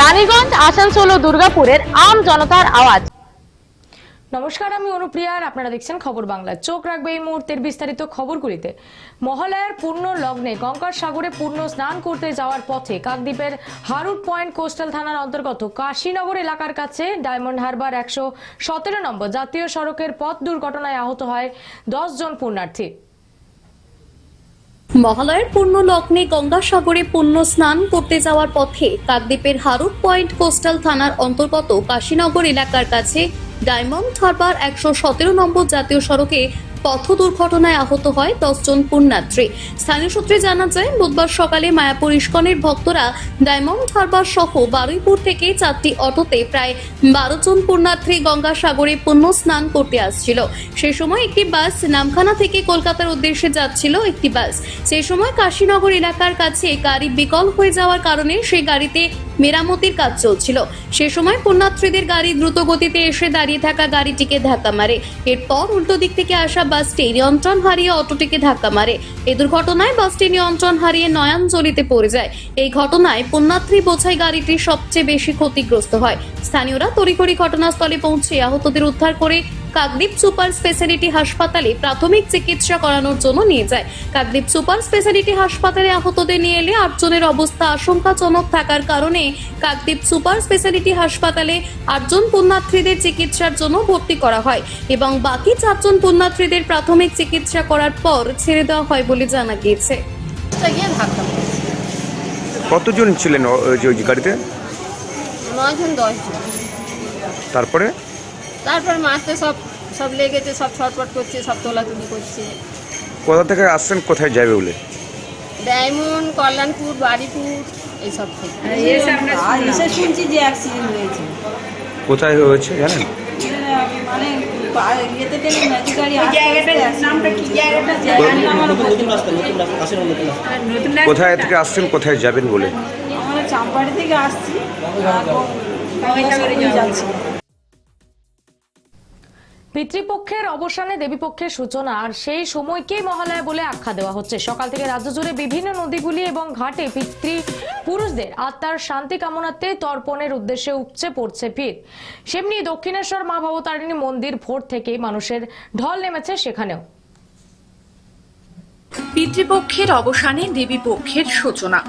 রানীগঞ্জ, আসানসোল ও দুর্গাপুরের আম জনতার আওয়াজ। নমস্কার, আমি অনুপ্রিয়া আর আপনারা দেখছেন খবর বাংলা। চোখ রাখবে এই মুহূর্তের বিস্তারিত খবরগুলিতে। মহালয়ার পূর্ণ লগ্নে গঙ্গার সাগরে পূর্ণ স্নান করতে যাওয়ার পথে কাকদ্বীপের হারুট পয়েন্ট কোস্টাল থানার অন্তর্গত কাশীনগর এলাকার কাছে ডায়মন্ড হারবার একশো সতেরো নম্বর জাতীয় সড়কের পথ দুর্ঘটনায় আহত হয় দশ জন পুণ্যার্থী। মহালয়ের পূর্ণ লগ্নে গঙ্গাসাগরে পূর্ণ স্নান করতে যাওয়ার পথে কাকদ্বীপের হারুট পয়েন্ট কোস্টাল থানার অন্তর্গত কাশীনগর এলাকার কাছে ডায়মন্ড হারবার একশো সতেরো নম্বর জাতীয় সড়কে পথ দুর্ঘটনায় আহত হয় দশজন পুণ্যার্থী স্থানীয় সূত্রে জানা যায়, বুধবার সকালে মায়াপুর ইস্কনের ভক্তরা ডায়মন্ড হারবার সহ বারুইপুর থেকে চারটি অটোতে প্রায় বারো জন পুণ্যার্থী গঙ্গাসাগরে পুণ্য স্নান করতে আসছিল। সেই সময় একটি বাস নামখানা থেকে কলকাতার উদ্দেশ্যে যাচ্ছিল একটি বাস। সেই সময় কাশীনগর এলাকার কাছে গাড়ি বিকল হয়ে যাওয়ার কারণে সেই গাড়িতে মেরামতির কাজ চলছিল। সে সময় পুণ্যার্থীদের গাড়ি দ্রুত গতিতে এসে দাঁড়িয়ে থাকা গাড়িটিকে ধাক্কা মারে। এরপর উল্টো দিক থেকে আসা বাসটি নিয়ন্ত্রণ হারিয়ে অটোটিকে ধাক্কা মারে। এই দুর্ঘটনায় বাসটি নিয়ন্ত্রণ হারিয়ে নয়াঞ্জলিতে পড়ে যায়। এই ঘটনায় পুণ্যার্থী বোঝাই গাড়িটি সবচেয়ে বেশি ক্ষতিগ্রস্ত হয়। স্থানীয়রা তড়িঘড়ি ঘটনাস্থলে পৌঁছে আহতদের উদ্ধার করে কাকদ্বীপ সুপার স্পেশালিটি হাসপাতালে প্রাথমিক চিকিৎসা করানোর জন্য নিয়ে যায়। কাকদ্বীপ সুপার স্পেশালিটি হাসপাতালে আহতদের নিয়ে এলে আটজনের অবস্থা আশঙ্কাজনক থাকার কারণে কাকদ্বীপ সুপার স্পেশালিটি হাসপাতালে আটজন পুণ্যার্থীদের চিকিৎসার জন্য ভর্তি করা হয় এবং বাকি চারজন পুণ্যার্থীদের প্রাথমিক চিকিৎসা করার পর ছেড়ে দেওয়া হয় বলে জানা গিয়েছে। কতজন ছিলেন ওই গাড়িতে? নয়জন দশজন। তারপরে? তারপর মারতে সব সব লেগেছে সব ছটপট করছে সব তোলাতুলি করছে। কোথা থেকে আসছেন কোথায় যাবে বলে? ডায়মন্ড কল্যাণপুর বাড়িপুর এইসব থেকে। এসে শুনছি যে অ্যাক্সিডেন্ট হয়েছে। কোথায় হয়েছে জানেন? মানে পা- ইয়েতে গেলে ম্যাজিক গাড়ি নামটা কি জায়গাটা? জায়গাটা আমারও বলতে পারছি না। কোথায় থেকে আসছেন কোথায় যাবেন বলে? আমরা চাম্পাড়ি থেকে আসছি। যাচ্ছি। পিতৃপক্ষের অবসানে দেবীপক্ষের সূচনা, আর সেই সময়কেই মহালয়া বলে আখ্যা দেওয়া হচ্ছে। সকাল থেকে রাজ্য জুড়ে বিভিন্ন নদীগুলি এবং ঘাটে পিতৃ পুরুষদের আত্মার শান্তি কামনাতে তর্পণের উদ্দেশ্যে উপচে পড়ছে ভিড় সেমনি দক্ষিণেশ্বর মা ভবতারিণী মন্দির ভোর থেকেই মানুষের ঢল নেমেছে সেখানেও। পিতৃপক্ষের অবসানে দেবীপক্ষের সূচনা।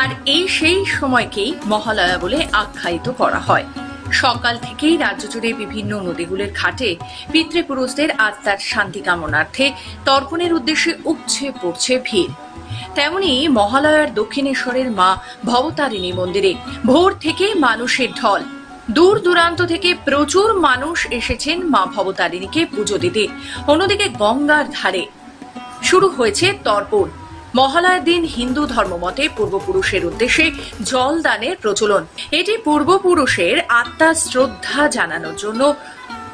আর এই সেই সময়কেই মহালয়া বলে আখ্যায়িত করা হয়। সকাল থেকেই রাজ্য জুড়ে বিভিন্ন নদীগুলির ঘাটে পিতৃপুরুষদের আত্মার শান্তি কামনার্থে তর্পণের উদ্দেশ্যে উপছে পড়ছে ভিড়। তেমনি মহালয়ার দক্ষিণেশ্বরের মা ভবতারিণী মন্দিরে ভোর থেকে মানুষের ঢল। দূর দূরান্ত থেকে প্রচুর মানুষ এসেছেন মা ভবতারিণীকে পুজো দিতে। অন্যদিকে গঙ্গার ধারে শুরু হয়েছে তর্পণ। মহালয়ার দিন হিন্দু ধর্মমতে পূর্বপুরুষের উদ্দেশ্যে জল দানের প্রচলন। এটি পূর্বপুরুষের আত্মা শ্রদ্ধা জানানোর জন্য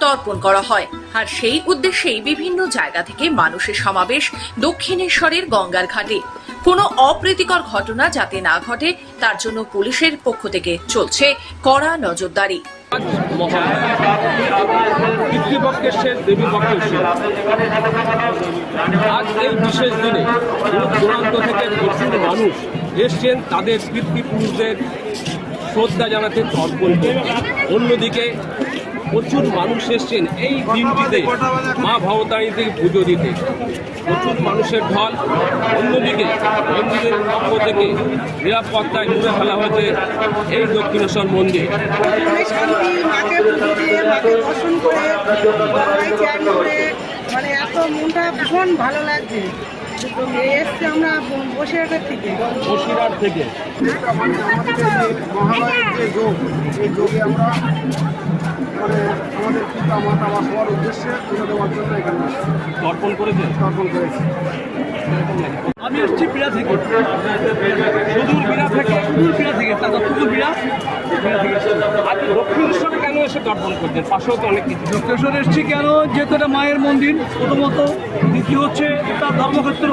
তর্পণ করা হয়। আর সেই উদ্দেশ্যেই বিভিন্ন জায়গা থেকে মানুষের সমাবেশ দক্ষিণেশ্বরের গঙ্গার ঘাটে। কোনো অপ্রীতিকর ঘটনা যাতে না ঘটে, তার জন্য পুলিশের পক্ষ থেকে চলছে কড়া নজরদারি। পিতৃপক্ষের শেষ দেবী পক্ষের শেষ আজ এই বিশেষ দিনে দূর দূরান্ত থেকে প্রচুর মানুষ এসছেন, তাদের পিতৃপুরুষদের শ্রদ্ধা জানাতে তর্পণ অন্যদিকে প্রচুর মানুষ এসছেন এই দিনটিতে মা ভবতারিণীতে পুজো দিতে। প্রচুর মানুষের ঢল। অন্যদিকে, মন্দিরের পক্ষ থেকে নিরাপত্তায় মুড়ে ফেলা হয়েছে এই দক্ষিণেশ্বর মন্দির। মানে এত মনটা ভীষণ ভালো লাগছে। এসছি আমরা বসিরহাটের থেকে। বসিরহাট থেকে। মহালয়ের যে যোগ এই যোগে আমরা মানে আমাদের পিতা মাতা বা সবার উদ্দেশ্যে তুলে দেওয়ার জন্য এখানে তর্পণ করেছে। তর্পণ করেছি আমি এসেছি বিড়া থেকে। সুদূর বিড়া থেকে সুদূর বিড়া থেকে তারপর সুদূর বিড়া বিড়া থেকে আজ দক্ষিণেশ্বরে কেন এসে দর্পণ করছেন পাশেও তো অনেক কিছু। দক্ষেশ্বর এসেছি কেন? যেহেতু এটা মায়ের মন্দির প্রথমত দ্বিতীয় হচ্ছে এটা ধর্মক্ষেত্র।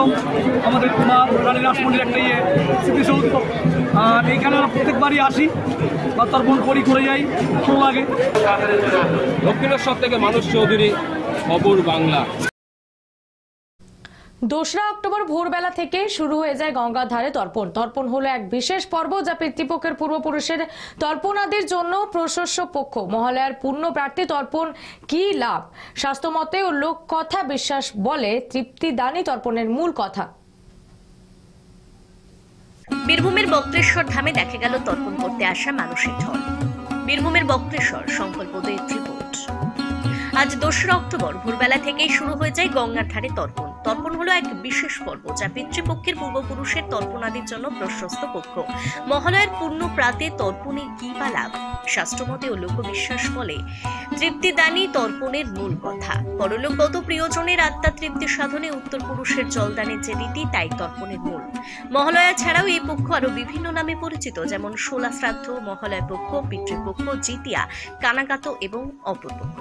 আমাদের মা রানী রাসমন্দির একটা ইয়ে স্মৃতিসৌধ। আর এইখানে আমরা প্রত্যেকবারই আসি বা তর্পণ করি করে যাই ভালো লাগে। দক্ষিণেশ্বর থেকে মানুষ চৌধুরী খবর বাংলা। দোসরা অক্টোবর ভোরবেলা থেকে শুরু হয়ে যায় গঙ্গার ধারে তর্পণ। তর্পণ হলো এক বিশেষ পর্ব যা পিতৃপক্ষের পূর্বপুরুষের তর্পণাদির জন্য প্রশস্য পক্ষ। মহালয়ার পূর্ণ প্রার্থী তর্পণ কি লাভ? স্বাস্থ্যমতে ও লোক কথা বিশ্বাস বলে তৃপ্তিদানী তর্পণের মূল কথা। বীরভূমের বক্রেশ্বর ধামে দেখা গেল তর্পণ করতে আসা মানুষের ঢল। বীরভূমের বক্রেশ্বর রিপোর্ট। আজ দোসরা অক্টোবর ভোরবেলা থেকেই শুরু হয়ে যায় গঙ্গার ধারে তর্পণ। তর্পণ হলো এক বিশেষ পর্ব, যা পিতৃপক্ষের পূর্বপুরুষের তর্পণাদির জন্য প্রশস্ত পক্ষ মহালয়ের পূর্ণ প্রাতে তর্পণে কি বা লাভ? শাস্ত্রমতে ও লোকবিশ্বাস বলে তৃপ্তিদানী তর্পণের মূল কথা। পরলোকগত প্রিয়জনের আত্মা তৃপ্তি সাধনে উত্তর পুরুষের জলদানের যে রীতি, তাই তর্পণের মূল। মহালয়া ছাড়াও এই পক্ষ আরও বিভিন্ন নামে পরিচিত, যেমন শোলা শ্রাদ্ধ মহালয়া পক্ষ পিতৃপক্ষ, জিতিয়া, কানাকাত এবং অপরপক্ষ।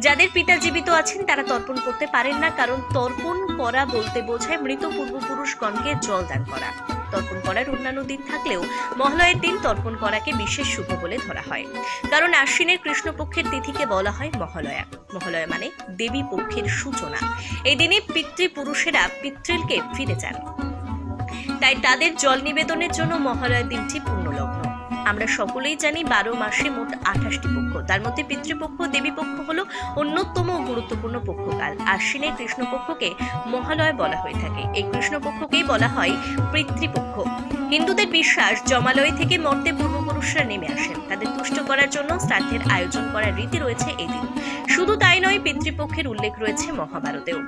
যাদের পিতা জীবিত আছেন, তারা তর্পণ করতে পারেন না, কারণ তর্পণ করা বলতে বোঝায় মৃত পূর্বপুরুষগণকে জল দান করা। তর্পণ করার অন্যান্য দিন থাকলেও মহালয়ের দিন তর্পণ করাকে বিশেষ শুভ বলে ধরা হয়। কারণ আশ্বিনের কৃষ্ণপক্ষের তিথিকে বলা হয় মহালয়া। মহালয়া মানে দেবী পক্ষের সূচনা। এই দিনে পিতৃপুরুষেরা পিতৃলকে ফিরে যান। তাই তাদের জল নিবেদনের জন্য মহালয়ার দিনটি পূর্ণলগ্ন আমরা সকলেই জানি বারো মাসে মোট আঠাশটি পক্ষ। তার মধ্যে পিতৃপক্ষ, দেবীপক্ষ হলো অন্যতম গুরুত্বপূর্ণ পক্ষকাল। আশ্বিনের কৃষ্ণপক্ষকে মহালয় বলা হয়ে থাকে। এই কৃষ্ণপক্ষকেই বলা হয় পিতৃপক্ষ। হিন্দুদের বিশ্বাস, জমালয় থেকে মর্তে পূর্বপুরুষরা নেমে আসেন। তাদের তুষ্ট করার জন্য শ্রাদ্ধের আয়োজন করার রীতি রয়েছে এই দিন। শুধু তাই নয়, পিতৃপক্ষের উল্লেখ রয়েছে মহাভারতেও।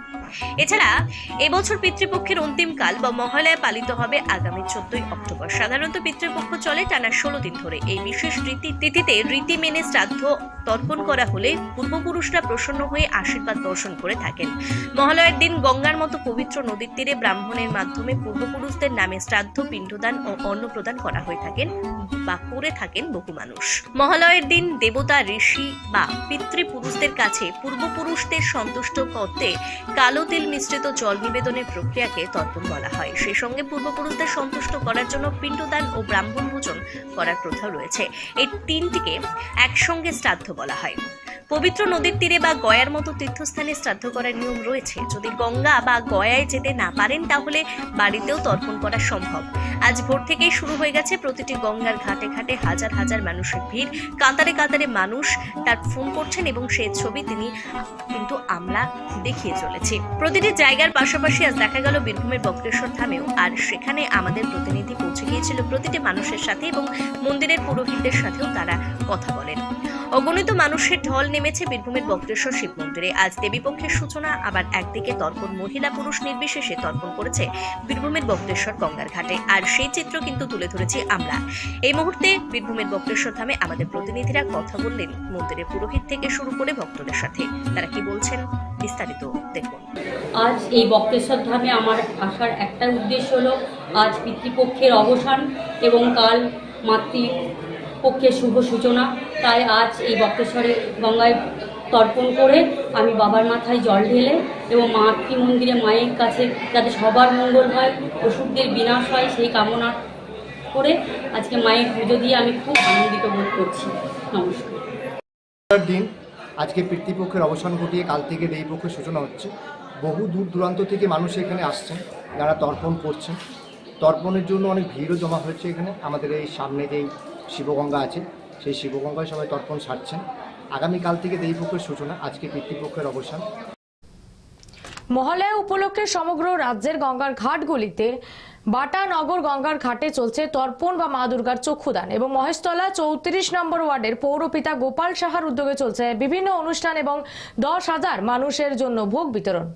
এছাড়া এবছর পিতৃপক্ষের অন্তিমকাল বা মহালয়া পালিত হবে আগামী চোদ্দই অক্টোবর। সাধারণত পিতৃপক্ষ চলে টানা ষোলো দিন ধরে এই বিশেষ রীতি তিথিতে রীতি মেনে শ্রাদ্ধ তর্পণ করা হলে পূর্বপুরুষরা প্রসন্ন হয়ে আশীর্বাদ দর্শন করে থাকেন। মহালয়ার দিন গঙ্গার মতো পবিত্র নদীর তীরে ব্রাহ্মণের মাধ্যমে পূর্বপুরুষদের নামে শ্রাদ্ধ, পিণ্ডদান ও অন্ন প্রদান করা হয়ে থাকেন বা করে থাকেন বহু মানুষ। মহালয়ের দিন দেবতা, ঋষি বা পিতৃপুরুষদের কাছে পূর্বপুরুষদের সন্তুষ্ট করতে কালো তেল মিশ্রিত জল নিবেদনের প্রক্রিয়াকে তর্পণ বলা হয়। সেই সঙ্গে পূর্বপুরুষদের সন্তুষ্ট করার জন্য পিণ্ডদান ও ব্রাহ্মণ ভোজন করার প্রথা রয়েছে। এই তিনটিকে একসঙ্গে শ্রাদ্ধ বলা হয়। পবিত্র নদীর তীরে বা গয়ার মতো তীর্থস্থানে শ্রাদ্ধ করার নিয়ম রয়েছে। যদি গঙ্গা বা গয়ায় যেতে না পারেন, তাহলে বাড়িতেও তর্পণ করা সম্ভব। আজ ভোর থেকেই শুরু হয়ে গেছে প্রতিটি গঙ্গার ঘাটে ঘাটে হাজার হাজার মানুষের ভিড়। কাতারে কাতারে মানুষ তার ফোন করছেন এবং সেই ছবি তিনি কিন্তু আমরা দেখিয়ে চলেছি। প্রতিটি জায়গার পাশাপাশি আজ দেখা গেল বীরভূমের বক্রেশ্বর ধামেও। আর সেখানে আমাদের প্রতিনিধি পৌঁছে গিয়েছিল প্রতিটি মানুষের সাথে এবং মন্দিরের পুরোহিতদের সাথেও তারা কথা বলেন। অগণিত মানুষের ঢল নেমেছে বীরভূমের বক্রেশ্বর শিব মন্দিরে। আজ দেবীপক্ষের সূচনা, আবার একদিকে তর্পণ মহিলা পুরুষ নির্বিশেষে তর্পণ করেছে বীরভূমের বক্রেশ্বর গঙ্গার ঘাটে। আর সেই চিত্র কিন্তু তুলে ধরেছি আমরা। এই মুহূর্তে বীরভূমের বক্রেশ্বর ধামে আমাদের প্রতিনিধিরা কথা বললেন মন্দিরের পুরোহিত থেকে শুরু করে ভক্তদের সাথে। তারা কি বলছেন বিস্তারিত দেখুন। আজ এই বক্রেশ্বর ধামে আমার আসার একটা উদ্দেশ্য হলো, আজ পিতৃপক্ষের অবসান এবং কাল মাতৃপক্ষের শুভ সূচনা। তাই আজ এই বক্রেশ্বরে গঙ্গায় তর্পণ করে আমি বাবার মাথায় জল ঢেলে এবং মাতৃ মন্দিরে মায়ের কাছে যাতে সবার মঙ্গল হয় ওষুধদের বিনাশ হয়, সেই কামনা করে আজকে মায়ের পুজো দিয়ে আমি খুব আনন্দিত বোধ করছি। নমস্কার। দিন আজকে পিতৃপক্ষের অবসান ঘটিয়ে কাল থেকে এই দেবীপক্ষের সূচনা হচ্ছে। বহু দূর দূরান্ত থেকে মানুষ এখানে আসছেন, যারা তর্পণ করছেন। তর্পণের জন্য অনেক ভিড়ও জমা হয়েছে এখানে। আমাদের এই সামনে যেই শিবগঙ্গা আছে সেই শিবগঙ্গায় সবাই তর্পণ সারছেন। আগামীকাল থেকে দেবীপক্ষের সূচনা আজকে পিতৃপক্ষের অবসান। মহালয়া উপলক্ষে সমগ্র রাজ্যের গঙ্গার ঘাটগুলিতে বাটানগর গঙ্গার ঘাটে চলছে তর্পণ বা মা দুর্গার চক্ষুদান এবং মহেশতলা চৌত্রিশ নম্বর ওয়ার্ডের পৌরপিতা গোপাল সাহার উদ্যোগে চলছে বিভিন্ন অনুষ্ঠান এবং দশ হাজার মানুষের জন্য ভোগ বিতরণ।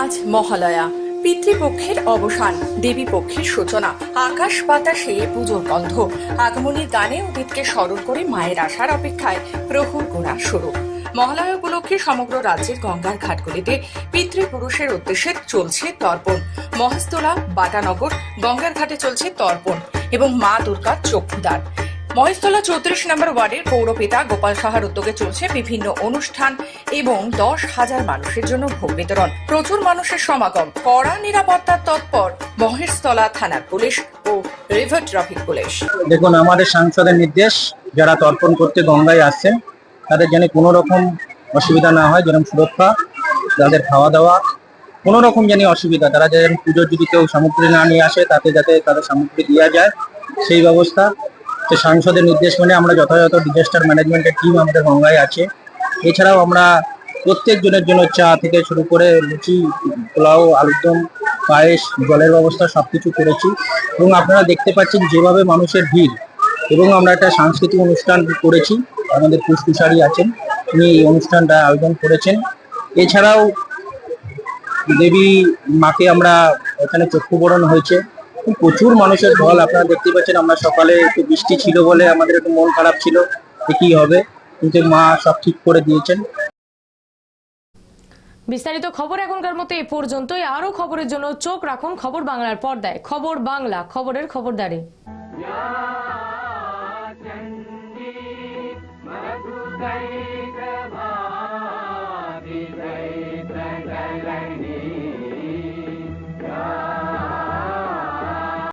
আজ মহালয়া। পিতৃপক্ষের অবসান দেবী পক্ষের সূচনা। আকাশ বাতাসে পুজোর গন্ধ। আগমনীর গানে অতীতকে স্মরণ করে মায়ের আসার অপেক্ষায় প্রহুর গোড়া শুরু। মহালয়া উপলক্ষে সমগ্র রাজ্যের গঙ্গার ঘাটগুলিতে পিতৃপুরুষের উদ্দেশ্যে চলছে তর্পণ। মহেশতলা, বাটানগর, গঙ্গার ঘাটে চলছে তর্পণ এবং মা দুর্গার চক্ষুদান। মহেশতলা চৌত্রিশ নম্বর ওয়ার্ডের পৌরপিতা গোপাল সাহার উদ্যোগে চলছে বিভিন্ন অনুষ্ঠান এবং দশ হাজার মানুষের জন্য ভোগ বিতরণ। প্রচুর মানুষের সমাগম। কড়া নিরাপত্তার তৎপর মহেশতলা থানার পুলিশ ও রিভার ট্রাফিক পুলিশ। দেখুন, আমাদের সাংসদের নির্দেশ, যারা তর্পণ করতে গঙ্গায় আসছেন, তাদের যেন কোনো রকম অসুবিধা না হয়, যেরকম সুরক্ষা, তাদের খাওয়া দাওয়া কোনো রকম জানি অসুবিধা, তারা যেন পুজোর যদি কেউ সামগ্রী না নিয়ে আসে, তাতে যাতে তাদের সামগ্রী দেওয়া যায়, সেই ব্যবস্থা তো সাংসদের নির্দেশ মেনে আমরা যথাযথ ডিজাস্টার ম্যানেজমেন্টের টিম আমাদের গঙ্গায় আছে। এছাড়াও আমরা প্রত্যেকজনের জন্য চা থেকে শুরু করে লুচি, পোলাও, আলুরদম, পায়েস, জলের ব্যবস্থা সবকিছু করেছি এবং আপনারা দেখতে পাচ্ছেন যেভাবে মানুষের ভিড় এবং আমরা একটা সাংস্কৃতিক অনুষ্ঠান করেছি, আমাদের পুষ্কুশারি আছেন, তিনি এই অনুষ্ঠানটা আয়োজন করেছেন। এছাড়াও দেবী মাকে আমরা এখানে চক্ষুবরণ হয়েছে। প্রচুর মানুষের ঢল আপনারা দেখতে পাচ্ছেন আমরা সকালে একটু বৃষ্টি ছিল বলে আমাদের একটু মন খারাপ ছিল কি হবে কিন্তু মা সব ঠিক করে দিয়েছেন। বিস্তারিত খবর এখনকার মতো এ পর্যন্তই। আরও খবরের জন্য চোখ রাখুন খবর বাংলার পর্দায়। খবর বাংলা খবরের খবরদারি। Yeah.